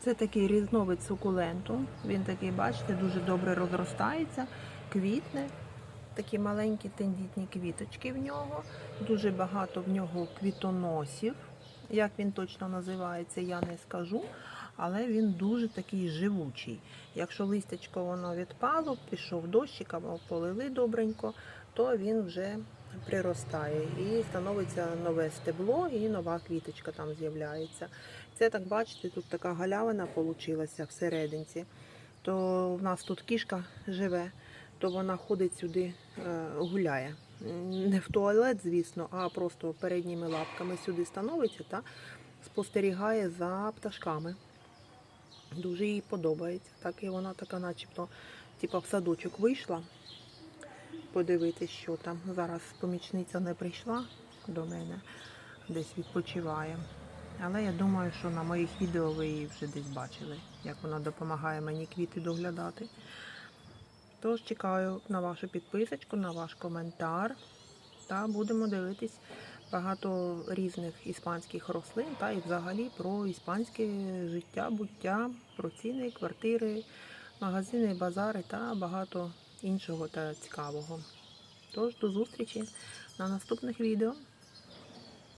Це такий різновид сукуленту. Він такий, бачите, дуже добре розростається, квітне. Такі маленькі тендітні квіточки в нього. Дуже багато в нього квітоносів. Як він точно називається, я не скажу. Але він дуже такий живучий. Якщо листячко воно відпало, пішов дощик або полили добренько, то він вже приростає і становиться нове стебло, і нова квіточка там з'являється. Це так бачите, тут така галявина получилася всерединці. То в нас тут кішка живе, то вона ходить сюди, е, гуляє. Не в туалет, звісно, а просто передніми лапками сюди становиться та спостерігає за пташками. Дуже їй подобається. Так і вона така, начебто, типа в садочок вийшла подивитись, що там. Зараз помічниця не прийшла до мене, десь відпочиває. Але я думаю, що на моїх відео ви її вже десь бачили, як вона допомагає мені квіти доглядати. Тож чекаю на вашу підписочку, на ваш коментар. Та будемо дивитись багато різних іспанських рослин та і взагалі про іспанське життя, буття, про ціни, квартири, магазини, базари та багато іншого та цікавого. Тож до зустрічі на наступних відео.